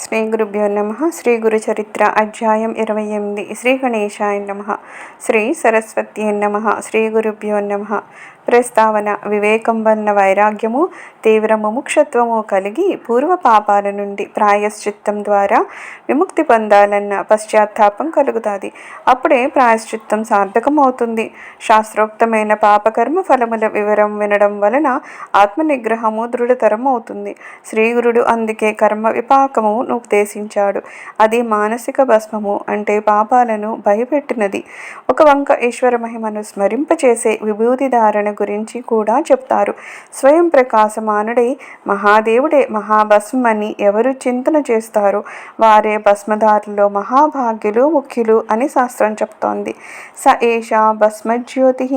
శ్రీ గురుభ్యో నమ. శ్రీ గురు చరిత్ర అధ్యాయం ఇరవై ఎనిమిది. శ్రీ గణేశాయ నమ. శ్రీ సరస్వతి నమ. శ్రీ గురుభ్యో నమ. ప్రస్తావన వివేకం వలన వైరాగ్యము తీవ్ర ముముక్షత్వము కలిగి పూర్వ పాపాల నుండి ప్రాయశ్చిత్తం ద్వారా విముక్తి పొందాలన్న పశ్చాత్తాపం కలుగుతుంది. అప్పుడే ప్రాయశ్చిత్తం సార్థకమవుతుంది. శాస్త్రోక్తమైన పాపకర్మ ఫలముల వివరం వినడం వలన ఆత్మనిగ్రహము దృఢతరం అవుతుంది శ్రీగురుడు అందుకే కర్మ విపాకము ఉపదేశించాడు. అది మానసిక భస్మము అంటే పాపాలను భయపెట్టినది. ఒక వంక ఈశ్వర మహిమను స్మరింపచేసే విభూతి ధారణ గురించి కూడా చెప్తారు. స్వయం ప్రకాశమానుడై మహాదేవుడే మహాభస్మని ఎవరు చింతన చేస్తారో? వారే భస్మధారులో మహాభాగ్యులు ముఖ్యులు అని శాస్త్రం చెప్తోంది. స ఏషా భస్మజ్యోతి.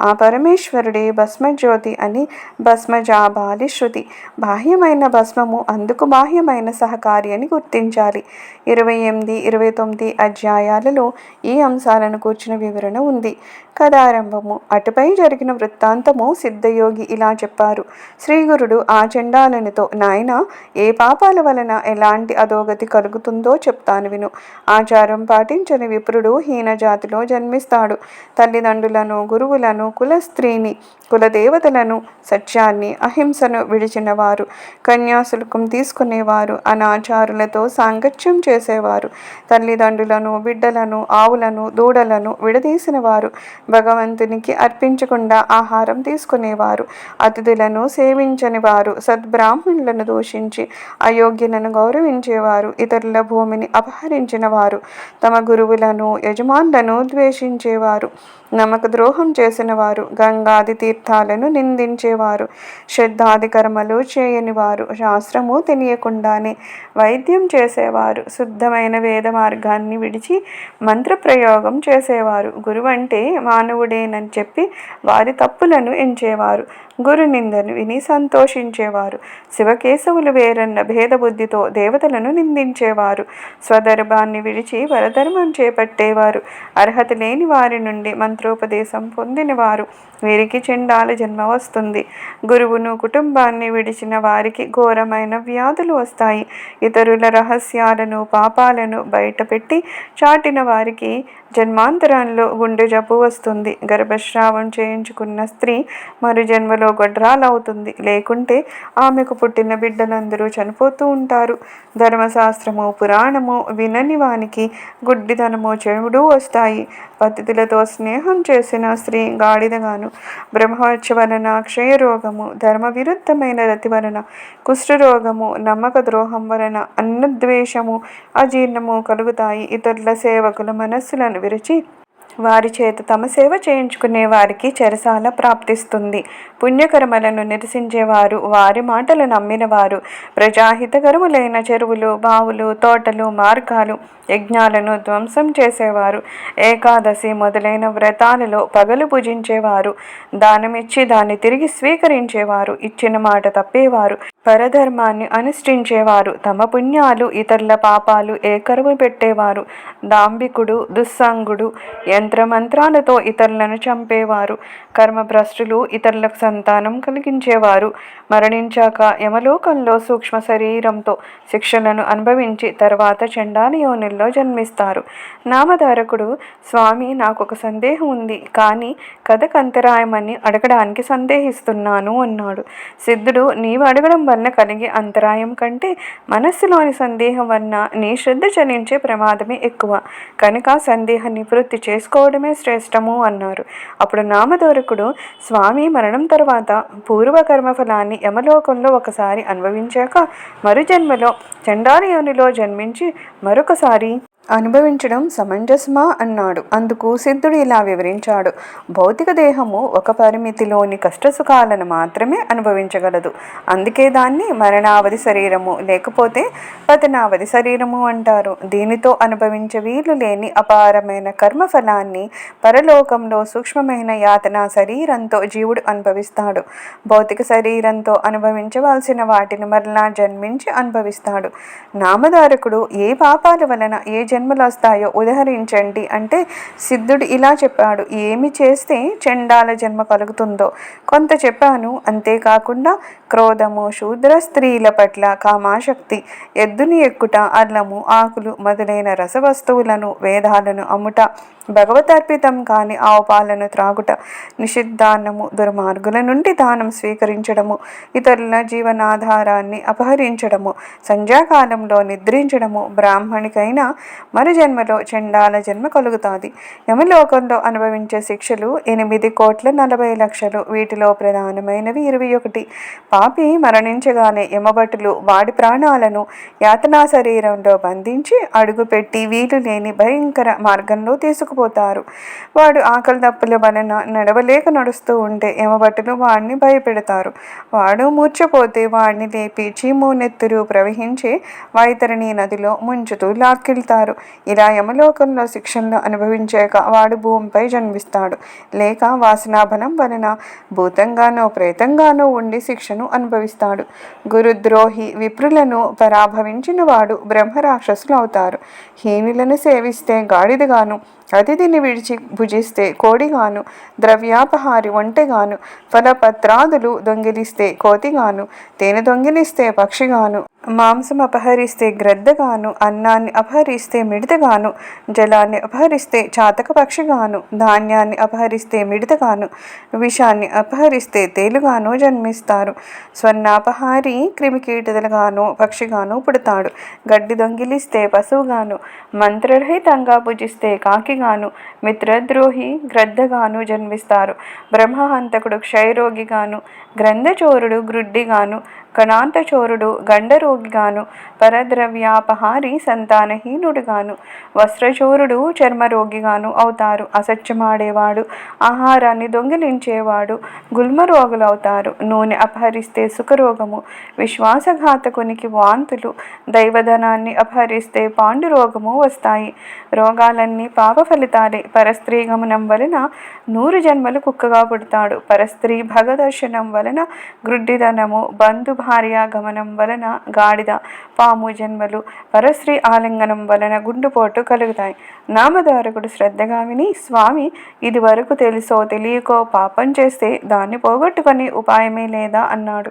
ఆ పరమేశ్వరుడే భస్మజ్యోతి అని భస్మజాబాలి శృతి. బాహ్యమైన భస్మము అందుకు బాహ్యమైన సహకారి అని గుర్తించాలి. ఇరవై ఎనిమిది ఇరవై తొమ్మిది అధ్యాయాలలో ఈ అంశాలను కూర్చిన వివరణ ఉంది. కథారంభము. అటుపై జరిగిన వృత్తాంతము సిద్ధయోగి ఇలా చెప్పారు. శ్రీగురుడు ఆ చండాలనితో నాయన ఏ పాపాల వలన ఎలాంటి అధోగతి కలుగుతుందో చెప్తాను విను. ఆచారం పాటించని విప్రుడు హీన జాతిలో జన్మిస్తాడు. తల్లిదండ్రులను గురువులను కుల స్త్రీని కులదేవతలను సత్యాన్ని అహింసను విడిచినవారు. కన్యాశుల్కం తీసుకునేవారు. అనాచారులతో సాంగత్యం చేసేవారు. తల్లిదండ్రులను బిడ్డలను ఆవులను దూడలను విడదీసిన వారు భగవంతునికి అర్పించకుండా ఆహారం తీసుకునేవారు. అతిథులను సేవించని వారు సద్బ్రాహ్మణులను దూషించి అయోగ్యులను గౌరవించేవారు. ఇతరుల భూమిని అపహరించిన వారు తమ గురువులను యజమానులను ద్వేషించేవారు. నమ్మక ద్రోహం చేసిన వారు గంగాది తీర్థాలను నిందించేవారు. శ్రద్ధాది కర్మలు చేయని వారు శాస్త్రము తెలియకుండానే వైద్యం చేసేవారు. శుద్ధమైన వేద మార్గాన్ని విడిచి మంత్రప్రయోగం చేసేవారు. గురువంటే మానవుడేనని చెప్పి వారి తప్పులను ఎంచేవారు. గురు నిందను విని సంతోషించేవారు. శివకేశవులు వేరన్న భేదబుద్ధితో దేవతలను నిందించేవారు. స్వధర్మాన్ని విడిచి వరధర్మం చేపట్టేవారు. అర్హత లేని వారి నుండి మంత్రోపదేశం పొందినవారు. వీరికి చెండాల జన్మ వస్తుంది. గురువును కుటుంబాన్ని విడిచిన వారికి ఘోరమైన వ్యాధులు వస్తాయి. ఇతరుల రహస్యాలను పాపాలను బయటపెట్టి చాటిన వారికి జన్మాంతరంలో గుండె జబ్బు వస్తుంది. గర్భస్రావం చేయించుకున్న స్త్రీ మరు జన్మలో గొడ్రాలవుతుంది లేకుంటే ఆమెకు పుట్టిన బిడ్డలందరూ చనిపోతూ ఉంటారు. ధర్మశాస్త్రము పురాణము వినని వానికి గుడ్డిదనము చెడు వస్తాయి. పతిథులతో స్నేహం చేసిన స్త్రీ గాడిదగాను. బ్రహ్మవచ్చ వలన క్షయరోగము ధర్మ విరుద్ధమైన రతి వలన కుష్ఠరోగము నమ్మక ద్రోహం వలన అన్నద్వేషము అజీర్ణము కలుగుతాయి. ఇతరుల సేవకుల మనస్సులను విరిచి వారి చేత తమ సేవ చేయించుకునే వారికి చెరసాల ప్రాప్తిస్తుంది. పుణ్యకర్మలను నిరసించేవారు వారి మాటలు నమ్మినవారు ప్రజాహితకరములైన చెరువులు బావులు తోటలు మార్గాలు యజ్ఞాలను ధ్వంసం చేసేవారు ఏకాదశి మొదలైన వ్రతాలలో పగలు పూజించేవారు దానమిచ్చి దాన్ని తిరిగి స్వీకరించేవారు ఇచ్చిన మాట తప్పేవారు. పరధర్మాన్ని అనుష్ఠించేవారు. తమ పుణ్యాలు ఇతరుల పాపాలు ఏకరువు పెట్టేవారు. దాంబికుడు దుస్సంగుడు యంత్రమంత్రాలతో ఇతరులను చంపేవారు. కర్మభ్రష్టులు ఇతరులకు సంతానం కలిగించేవారు. మరణించాక యమలోకంలో సూక్ష్మ శరీరంతో శిక్షలను అనుభవించి తర్వాత చండాల యోనిల్లో జన్మిస్తారు. నామధారకుడు స్వామి నాకు ఒక సందేహం ఉంది. కానీ కథకు అంతరాయమని అడగడానికి సందేహిస్తున్నాను అన్నాడు. సిద్ధుడు నీవు అడగడం వలన కలిగే అంతరాయం కంటే మనస్సులోని సందేహం వలన నీ శ్రద్ధ చలించే ప్రమాదమే ఎక్కువ. కనుక సందేహ నివృత్తి చేసుకోవడమే శ్రేష్టము అన్నారు. అప్పుడు నామధోరకుడు స్వామి మరణం తర్వాత పూర్వ కర్మఫలాన్ని యమలోకంలో ఒకసారి అనుభవించాక మరుజన్మలో చండాల యోనిలో జన్మించి మరొకసారి అనుభవించడం సమంజసమా? అన్నాడు. అందుకు సిద్ధుడు ఇలా వివరించాడు. భౌతిక దేహము ఒక పరిమితిలోని కష్టసుఖాలను మాత్రమే అనుభవించగలదు. అందుకే దాన్ని మరణావధి శరీరము లేకపోతే పతనావధి శరీరము అంటారు. దీనితో అనుభవించే వీలు లేని అపారమైన కర్మఫలాన్ని పరలోకంలో సూక్ష్మమైన యాతన శరీరంతో జీవుడు అనుభవిస్తాడు. భౌతిక శరీరంతో అనుభవించవలసిన వాటిని మరలా జన్మించి అనుభవిస్తాడు. నామధారకుడు ఏ పాపాల వలన ఏ జన్మలు వస్తాయో ఉదహరించండి. అంటే సిద్ధుడు ఇలా చెప్పాడు ఏమి చేస్తే చండాల జన్మ కలుగుతుందో? కొంత చెప్పాను అంతేకాకుండా క్రోధము శూద్ర స్త్రీల పట్ల కామాశక్తి ఎద్దుని ఎక్కుట అల్లము ఆకులు మొదలైన రసవస్తువులను వేదాలను అమ్ముట భగవతార్పితం కాని ఆవు పాలను త్రాగుట నిషిద్ధాన్నము దుర్మార్గుల నుండి దానం స్వీకరించడము ఇతరుల జీవనాధారాన్ని అపహరించడము సంధ్యాకాలంలో నిద్రించడము బ్రాహ్మణికైనా మరు జన్మలో చండాల జన్మ కలుగుతుంది. యమలోకంలో అనుభవించే శిక్షలు ఎనిమిది కోట్ల నలభై లక్షలు వీటిలో ప్రధానమైనవి ఇరవై ఒకటి. పాపి మరణించగానే యమభటులు వాడి ప్రాణాలను యాతనా శరీరంలో బంధించి అడుగుపెట్టి వీలు లేని భయంకర మార్గంలో తీసుకుపోతారు. వాడు ఆకలి దప్పుల వలన నడవలేక నడుస్తూ ఉంటే యమభటులు వాడిని భయపెడతారు. వాడు మూర్చపోతే వాడిని లేపి చీము నెత్తురు ప్రవహించే వైతరణి నదిలో ముంచుతూ లాక్కెళ్తారు. ఇలా యమలోకంలో శిక్షణను అనుభవించాక వాడు భూమిపై జన్మిస్తాడు. లేక వాసనాబలం వలన భూతంగానో ప్రేతంగానో ఉండి శిక్షను అనుభవిస్తాడు. గురుద్రోహి విప్రులను పరాభవించిన వాడు బ్రహ్మరాక్షసులు అవుతారు హీనులను సేవిస్తే గాడిదగాను అతిథిని విడిచి భుజిస్తే కోడిగాను ద్రవ్యాపహారి ఒంటెగాను ఫలపత్రాదులు దొంగిలిస్తే కోతిగాను తేనె దొంగిలిస్తే పక్షిగాను మాంసం అపహరిస్తే గ్రద్దగాను అన్నాన్ని అపహరిస్తే మిడతగాను జలాన్ని అపహరిస్తే చాతక పక్షిగాను ధాన్యాన్ని అపహరిస్తే మిడతగాను విషాన్ని అపహరిస్తే తేలుగాను జన్మిస్తారు. స్వర్ణాపహారి క్రిమికీటలుగాను పక్షిగాను పుడతాడు. గడ్డి దొంగిలిస్తే పశువుగాను మంత్రరహితంగా పూజిస్తే కాకిగాను మిత్రద్రోహి గ్రద్దగాను జన్మిస్తారు. బ్రహ్మహంతకుడు క్షయరోగిగాను గ్రంథచోరుడు గ్రుడ్డిగాను కణాంతచోరుడు గండరోగిగాను పరద్రవ్యాపహారి సంతానహీనుడుగాను వస్త్రచోరుడు చర్మరోగిగాను అవుతారు అసత్యమాడేవాడు ఆహారాన్ని దొంగిలించేవాడు గుల్మరోగులవుతారు నూనె అపహరిస్తే సుఖరోగము విశ్వాసఘాతకునికి వాంతులు దైవధనాన్ని అపహరిస్తే పాండురోగము వస్తాయి రోగాలన్నీ పాప ఫలితాలే పరస్త్రీ గమనం వలన నూరు జన్మలు కుక్కగా పుడతాడు పరస్త్రీ భగదర్శనం వలన గ్రుడ్డిదనము బంధు భార్య గమనం వలన గాడిద పాము జన్మలు పరశ్రీ ఆలింగనం వలన గుండుపోటు కలుగుతాయి. నామధారకుడు శ్రద్ధగా విని స్వామి ఇది వరకు తెలుసో తెలియకో పాపం చేస్తే దాన్ని పోగొట్టుకొని ఉపాయమే లేదా అన్నాడు.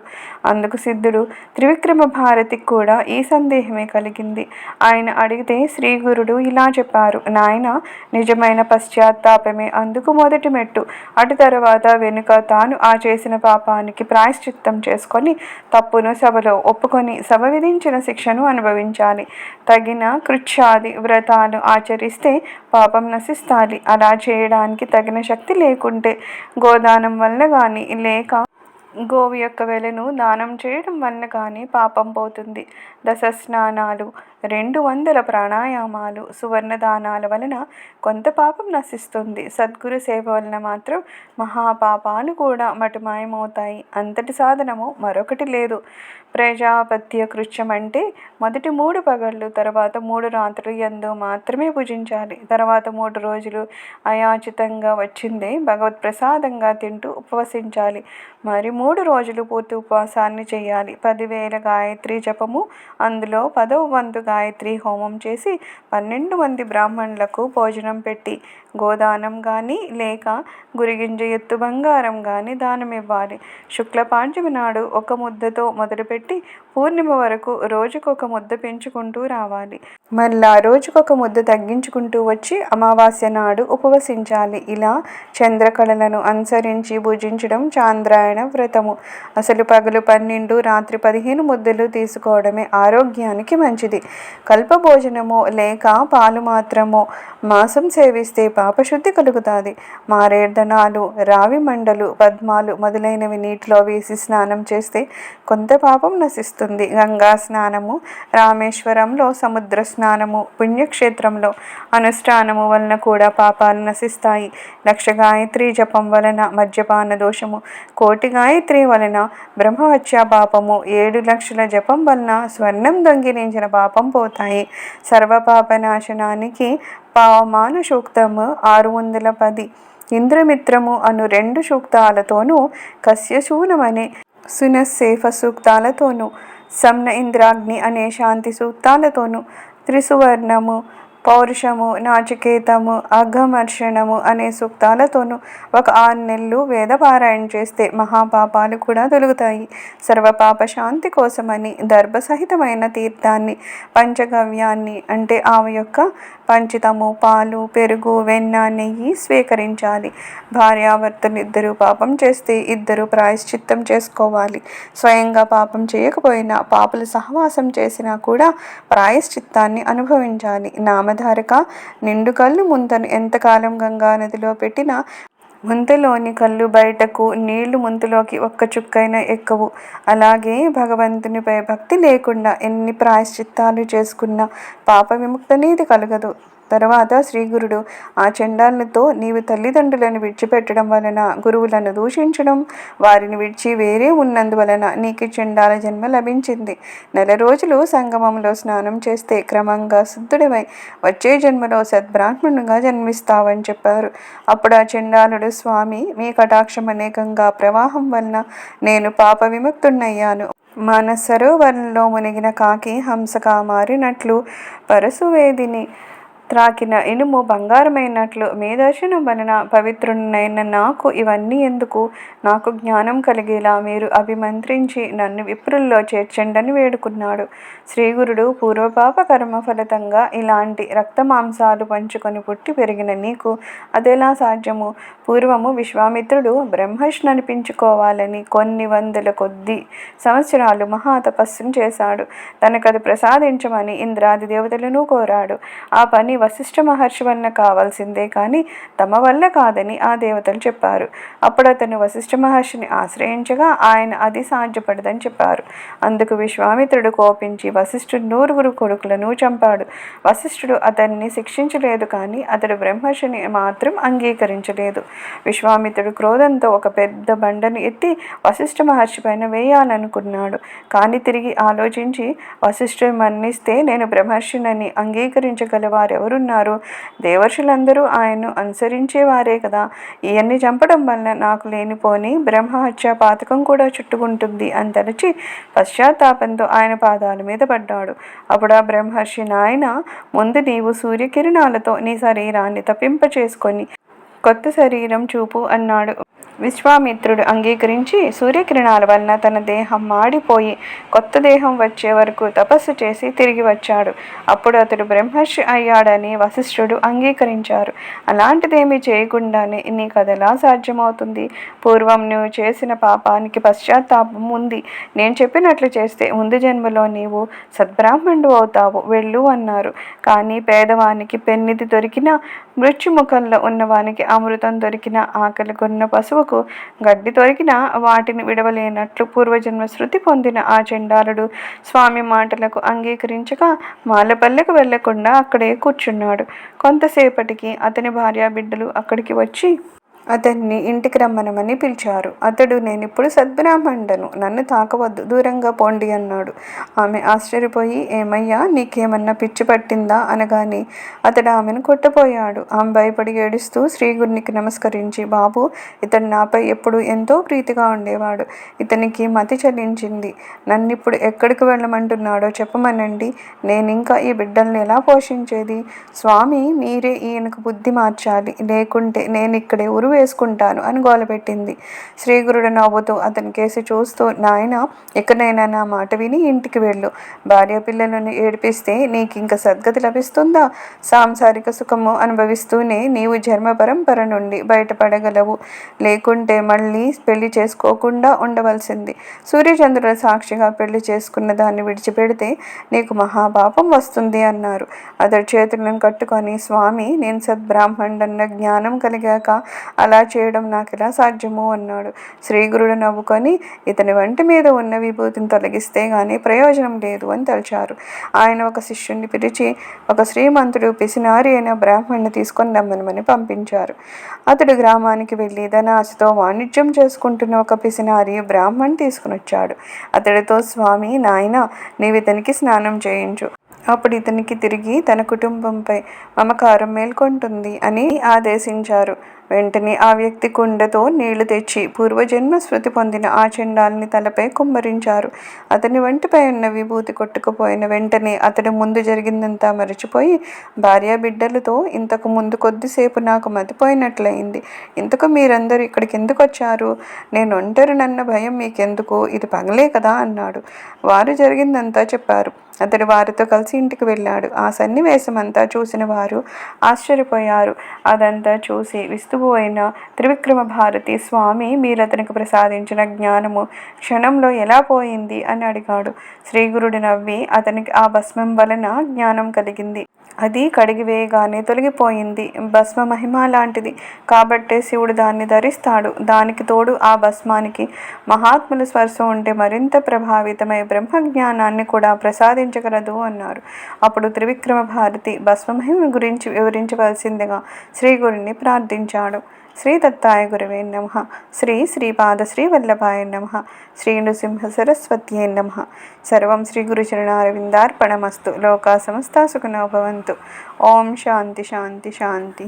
అందుకు సిద్ధుడు త్రివిక్రమ భారతికి కూడా ఈ సందేహమే కలిగింది. ఆయన అడిగితే శ్రీ గురుడు ఇలా చెప్పారు నాయన నిజమైన పశ్చాత్తాపమే అందుకు మొదటి మెట్టు. అటు తర్వాత వెనుక తాను ఆ చేసిన పాపానికి ప్రాయశ్చిత్తం చేసుకొని తప్పును సభలో ఒప్పుకొని సభ విధించిన శిక్షను అనుభవించాలి. తగిన కృత్యాది వ్రతాలు ఆచరిస్తే పాపం నశిస్తాలి. అలా చేయడానికి తగిన శక్తి లేకుంటే గోదానం వల్ల కానీ లేక గోవు యొక్క వెలను దానం చేయడం వలన కానీ పాపం పోతుంది. దశ స్నానాలు రెండు వందల ప్రాణాయామాలు సువర్ణ దానాల వలన కొంత పాపం నశిస్తుంది. సద్గురు సేవ వలన మాత్రం మహాపాపాలు కూడా మటుమాయమవుతాయి. అంతటి సాధనము మరొకటి లేదు. ప్రజాపత్య కృత్యం అంటే మొదటి మూడు పగళ్ళు తర్వాత మూడు రాత్రులు ఎందు మాత్రమే పూజించాలి తర్వాత మూడు రోజులు అయాచితంగా వచ్చిందే భగవత్ ప్రసాదంగా తింటూ ఉపవసించాలి. మరి మూడు రోజులు పూర్తి ఉపవాసాన్ని చేయాలి. పదివేల గాయత్రి జపము అందులో పదవ వంతు గాయత్రి హోమం చేసి పన్నెండు మంది బ్రాహ్మణులకు భోజనం పెట్టి గోదానం కానీ లేక గురిగింజ ఎత్తు బంగారం కానీ దానం ఇవ్వాలి. శుక్ల పాంచమి నాడు ఒక ముద్దతో మొదలుపెట్టి పూర్ణిమ వరకు రోజుకొక ముద్ద పెంచుకుంటూ రావాలి. మళ్ళా రోజుకొక ముద్ద తగ్గించుకుంటూ వచ్చి అమావాస్య నాడు ఉపవసించాలి. ఇలా చంద్రకళలను అనుసరించి భుజించడం చాంద్రాయణ వ్రతము. అసలు పగలు పన్నెండు రాత్రి పదిహేను ముద్దలు తీసుకోవడమే ఆరోగ్యానికి మంచిది. కల్ప భోజనమో లేక పాలు మాత్రమో మాంసం సేవిస్తే పాపశుద్ధి కలుగుతుంది. మారేర్ధనాలు రావి మండలు పద్మాలు మొదలైనవి నీటిలో వేసి స్నానం చేస్తే కొంత పాపం నశిస్తుంది. గంగా స్నానము రామేశ్వరంలో సముద్ర స్నానము పుణ్యక్షేత్రంలో అనుష్ఠానము వలన కూడా పాపాలు నశిస్తాయి. లక్ష గాయత్రి జపం వలన మద్యపాన దోషము కోటి గాయత్రి వలన బ్రహ్మహత్య పాపము ఏడు లక్షల జపం వలన స్వర్ణం దొంగిలించిన పాపం పోతాయి. సర్వపాపనాశనానికి పావమాన సూక్తము ఆరు వందల పది. ఇంద్రమిత్రము అను రెండు సూక్తాలతోనూ కస్యశూనమనే సునస్సేఫ సూక్తాలతోనూ సమ్న ఇంద్రాగ్ని అనే శాంతి సూక్తాలతోనూ త్రిసువర్ణము పౌరుషము నాచికేతము అఘమర్షణము అనే సూక్తాలతోనూ ఒక ఆరు నెలలు వేద పారాయణ చేస్తే మహాపాపాలు కూడా తొలుగుతాయి. సర్వపాప శాంతి కోసమని దర్భసహితమైన తీర్థాన్ని పంచగవ్యాన్ని అంటే ఆమె యొక్క పంచితము పాలు పెరుగు వెన్న నెయ్యి స్వీకరించాలి. భార్యాభర్తలు ఇద్దరు పాపం చేస్తే ఇద్దరు ప్రాయశ్చిత్తం చేసుకోవాలి. స్వయంగా పాపం చేయకపోయినా పాపలు సహవాసం చేసినా కూడా ప్రాయశ్చిత్తాన్ని అనుభవించాలి. నామధారక నిండు కళ్ళు ముంతను ఎంతకాలం గంగా నదిలో పెట్టినా ముంతలోని కళ్ళు బయటకు నీళ్ళు ముంతలోకి ఒక్క చుక్కైనా ఎక్కవు. అలాగే భగవంతునిపై భక్తి లేకుండా ఎన్ని ప్రాయశ్చిత్తాలు చేసుకున్నా పాప విముక్తనేది కలగదు. తర్వాత శ్రీగురుడు ఆ చండాలతో నీవు తల్లిదండ్రులను విడిచిపెట్టడం వలన గురువులను దూషించడం వారిని విడిచి వేరే ఉన్నందువలన నీకు చండాల జన్మ లభించింది. నెల రోజులు సంగమంలో స్నానం చేస్తే క్రమంగా శుద్ధుడివై వచ్చే జన్మలో సద్బ్రాహ్మణుగా జన్మిస్తావని చెప్పారు. అప్పుడు ఆ చండాలుడు స్వామి మీ కటాక్షం అనేకంగా ప్రవాహం వలన నేను పాప విముక్తున్నయ్యాను మన సరోవరంలో మునిగిన కాకి హంసగా మారినట్లు పరశువేదిని త్రాకిన ఇనుము బంగారమైనట్లు మీ దర్శనం వలన పవిత్రునైన నాకు ఇవన్నీ ఎందుకు? నాకు జ్ఞానం కలిగేలా మీరు అభిమంత్రించి నన్ను విప్రుల్లో చేర్చండని వేడుకున్నాడు. శ్రీగురుడు పూర్వపాప కర్మ ఫలితంగా ఇలాంటి రక్తమాంసాలు పంచుకొని పుట్టి పెరిగిన నీకు అదెలా సాధ్యము? పూర్వము విశ్వామిత్రుడు బ్రహ్మష్ అనిపించుకోవాలని కొన్ని వందల కొద్ది సంవత్సరాలు మహాతపస్సును చేశాడు. తనకది ప్రసాదించమని ఇంద్రాది దేవతలను కోరాడు. ఆ పని వశిష్ఠ మహర్షి వలన కావాల్సిందే కానీ తమ వల్ల కాదని ఆ దేవతలు చెప్పారు. అప్పుడు అతను వశిష్ఠ మహర్షిని ఆశ్రయించగా ఆయన అది సాధ్యపడదని చెప్పారు. అందుకు విశ్వామిత్రుడు కోపించి వశిష్ఠుడు నూరుగురు కొడుకులను చంపాడు. వశిష్ఠుడు అతన్ని శిక్షించలేదు కానీ అతడు బ్రహ్మర్షిని మాత్రం అంగీకరించలేదు. విశ్వామిత్రుడు క్రోధంతో ఒక పెద్ద బండను ఎత్తి వశిష్ఠ మహర్షి పైన వేయాలనుకున్నాడు. కానీ తిరిగి ఆలోచించి వశిష్ఠుడు మన్నిస్తే నేను బ్రహ్మర్షినని అంగీకరించగలవారెవరు? ఎవరున్నారు? దేవర్షులందరూ ఆయన్ను అనుసరించేవారే కదా. ఇవన్నీ చంపడం వల్ల నాకు లేనిపోని బ్రహ్మహత్య పాతకం కూడా చుట్టుకుంటుంది అని తలచి పశ్చాత్తాపంతో ఆయన పాదాల మీద పడ్డాడు. అప్పుడు ఆ బ్రహ్మర్షి నాయన ముందు నీవు సూర్యకిరణాలతో నీ శరీరాన్ని తప్పింప చేసుకొని కొత్త శరీరం చూపు అన్నాడు. విశ్వామిత్రుడు అంగీకరించి సూర్యకిరణాల వలన తన దేహం మాడిపోయి కొత్త దేహం వచ్చే వరకు తపస్సు చేసి తిరిగి వచ్చాడు. అప్పుడు అతడు బ్రహ్మర్షి అయ్యాడని వశిష్ఠుడు అంగీకరించారు. అలాంటిదేమీ చేయకుండానే నీకు అది ఎలా సాధ్యమవుతుంది. పూర్వం నువ్వు చేసిన పాపానికి పశ్చాత్తాపం ఉంది. నేను చెప్పినట్లు చేస్తే ముందు జన్మలో నీవు సద్బ్రాహ్మణుడు అవుతావు వెళ్ళు అన్నారు. కానీ పేదవానికి పెన్నిది దొరికినా మృత్యుముఖంలో ఉన్నవానికి అమృతం దొరికిన ఆకలి కొన్న పశువుకు గడ్డి దొరికిన వాటిని విడవలేనట్లు పూర్వజన్మ శృతి పొందిన ఆ చెండాలుడు స్వామి మాటలకు అంగీకరించక మాలపల్లెకు వెళ్ళకుండా అక్కడే కూర్చున్నాడు. కొంతసేపటికి అతని భార్య బిడ్డలు అక్కడికి వచ్చి అతన్ని ఇంటికి రమ్మనమని పిలిచారు. అతడు నేను ఇప్పుడు సద్బ్రాహ్మణుడను నన్ను తాకవద్దు. దూరంగా పోండి అన్నాడు. ఆమె ఆశ్చర్యపోయి ఏమయ్యా నీకేమన్నా పిచ్చి పట్టిందా? అనగాని అతడు ఆమెను కొట్టపోయాడు ఆమె భయపడి ఏడుస్తూ శ్రీగురికి నమస్కరించి బాబు ఇతడు నాపై ఎప్పుడు ఎంతో ప్రీతిగా ఉండేవాడు. ఇతనికి మతి చలించింది నన్ను ఇప్పుడు ఎక్కడికి వెళ్ళమంటున్నాడో చెప్పమనండి. నేను ఇంకా ఈ బిడ్డల్ని ఎలా పోషించేది? స్వామి మీరే ఈయనకు బుద్ధి మార్చాలి. లేకుంటే నేను ఇక్కడే ఉరువే వేసుకుంటాను అని గోలపెట్టింది శ్రీగురుడు నవ్వుతూ అతని కేసి చూస్తూ నాయన ఎక్కడైనా నా మాట విని ఇంటికి వెళ్ళు. భార్య పిల్లలను ఏడిపిస్తే నీకు ఇంక సద్గతి లభిస్తుందా? సాంసారిక సుఖము అనుభవిస్తూనే నీవు జన్మ పరంపర నుండి బయటపడగలవు. లేకుంటే మళ్ళీ పెళ్ళి చేసుకోకుండా ఉండవలసింది. సూర్యచంద్రుల సాక్షిగా పెళ్ళి చేసుకున్న దాన్ని విడిచిపెడితే నీకు మహాపాపం వస్తుంది అన్నారు. అతడి చేతులను కట్టుకొని స్వామి నేను సద్బ్రాహ్మణుడన్న జ్ఞానం కలిగాక అలా చేయడం నాకు ఎలా సాధ్యము అన్నాడు. శ్రీగురుడు నవ్వుకొని ఇతని వంటి మీద ఉన్న విభూతిని తొలగిస్తే గానీ ప్రయోజనం లేదు అని తలిచారు. ఆయన ఒక శిష్యుణ్ణి పిలిచి ఒక శ్రీమంతుడు పిసినారి అయిన బ్రాహ్మణ్ణి తీసుకొని రమ్మనమని పంపించారు. అతడు గ్రామానికి వెళ్ళి ధనాశతో వాణిజ్యం చేసుకుంటున్న ఒక పిసినారి బ్రాహ్మణ్ తీసుకుని వచ్చాడు. అతడితో స్వామి నాయన నీవు ఇతనికి స్నానం చేయించు. అప్పుడు ఇతనికి తిరిగి తన కుటుంబంపై మమకారం మేల్కొంటుంది అని ఆదేశించారు. వెంటనే ఆ వ్యక్తి కుండతో నీళ్ళు తెచ్చి పూర్వజన్మ స్మృతి పొందిన ఆ చెండాల్ని తలపై కుమ్మరించారు. అతని వంటిపై ఉన్న విభూతి కొట్టుకుపోయిన వెంటనే అతడు ముందు జరిగిందంతా మరచిపోయి భార్య బిడ్డలతో ఇంతకు ముందు కొద్దిసేపు నాకు మతిపోయినట్లయింది. ఇంతకు మీరందరూ ఇక్కడికి ఎందుకు వచ్చారు? నేను ఒంటరినన్న భయం మీకెందుకు? ఇది పగలే కదా అన్నాడు. వారు జరిగిందంతా చెప్పారు. అతడు వారితో కలిసి ఇంటికి వెళ్ళాడు. ఆ సన్నివేశం అంతా చూసిన వారు ఆశ్చర్యపోయారు. అదంతా చూసి విస్తుపోయిన త్రివిక్రమ భారతి స్వామి మీరు అతనికి ప్రసాదించిన జ్ఞానము క్షణంలో ఎలా పోయింది? అని అడిగాడు. శ్రీగురుడు నవ్వి అతనికి ఆ భస్మం వలన జ్ఞానం కలిగింది. అది కడిగివేయగానే తొలగిపోయింది. భస్మ మహిమ లాంటిది. కాబట్టే శివుడు దాన్ని ధరిస్తాడు. దానికి తోడు ఆ భస్మానికి మహాత్ముల స్పర్శ ఉంటే మరింత ప్రభావితమై బ్రహ్మ జ్ఞానాన్ని కూడా ప్రసాదించగలదు అన్నారు. అప్పుడు త్రివిక్రమ భారతి భస్మ మహిమ గురించి వివరించవలసిందిగా శ్రీ గురిని ప్రార్థించాడు. శ్రీ దత్తాయ గురవే నమ. శ్రీ శ్రీపాద శ్రీ వల్లభాయ నమ. శ్రీ నృసింహ సరస్వత్యే నమ. సర్వం శ్రీ గురుచరణారవిందార్పణమస్తు లోకా సమస్త సుఖనో భవంతు. ఓం శాంతి శాంతి శాంతి.